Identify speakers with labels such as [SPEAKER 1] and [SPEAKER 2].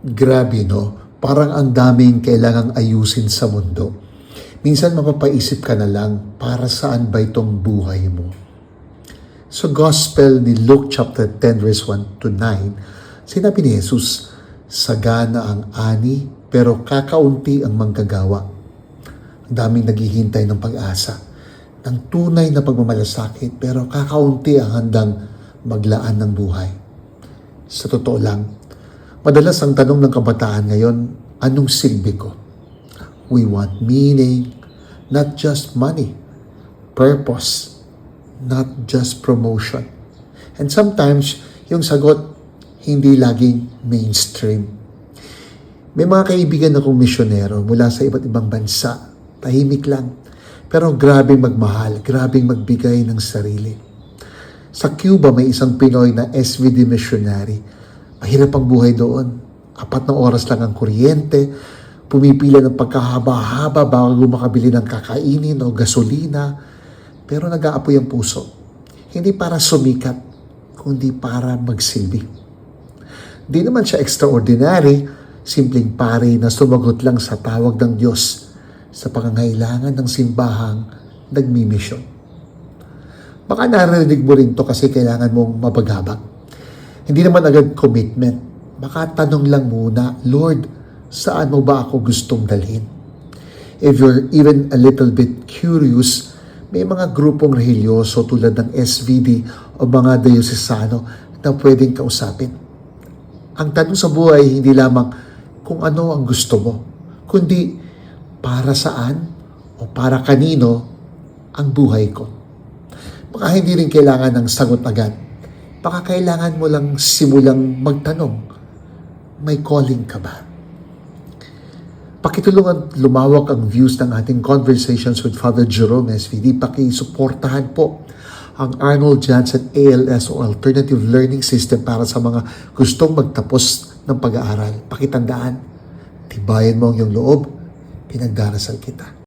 [SPEAKER 1] Grabe no, parang ang daming kailangang ayusin sa mundo. Minsan mapapaisip ka na lang, para saan ba itong buhay mo? Sa Gospel ni Luke chapter 10 verse 1 to 9, sinabi ni Jesus, sagana ang ani pero kakaunti ang manggagawa. Ang daming naghihintay ng pag-asa, ng tunay na pagmamalasakit pero kakaunti ang handang maglaan ng buhay. Sa totoo lang, madalas ang tanong ng kabataan ngayon, anong silbi ko? We want meaning, not just money, purpose, not just promotion. And sometimes, yung sagot, hindi laging mainstream. May mga kaibigan akong misyonero mula sa iba't ibang bansa, tahimik lang, pero grabing magmahal, grabing magbigay ng sarili. Sa Cuba, may isang Pinoy na SVD missionary. Mahirap ang buhay doon. Apat na oras lang ang kuryente, pumipila ng pagkahaba-haba bago makabili ng kakainin o gasolina, pero nag-aapoy ang puso. Hindi para sumikat, kundi para magsilbi. Di naman siya extraordinary, simpleng pari na sumagot lang sa tawag ng Diyos sa pangangailangan ng simbahang nagmimisyon. Baka narinig mo rin to kasi kailangan mong mapaghabag. Hindi naman agad commitment. Baka tanong lang muna, Lord, saan mo ba ako gustong dalhin? If you're even a little bit curious, may mga grupong religyoso tulad ng SVD o mga diocesano na pwedeng kausapin. Ang tanong sa buhay hindi lamang kung ano ang gusto mo, kundi para saan o para kanino ang buhay ko. Baka hindi rin kailangan ng sagot agad. Baka kailangan mo lang simulang magtanong, may calling ka ba? Pakitulungan lumawak ang views ng ating conversations with Father Jerome SVD. Pakisuportahan po ang Arnold Janssen ALS o Alternative Learning System para sa mga gustong magtapos ng pag-aaral. Pakitandaan, tibayan mo ang iyong loob, pinagdarasal kita.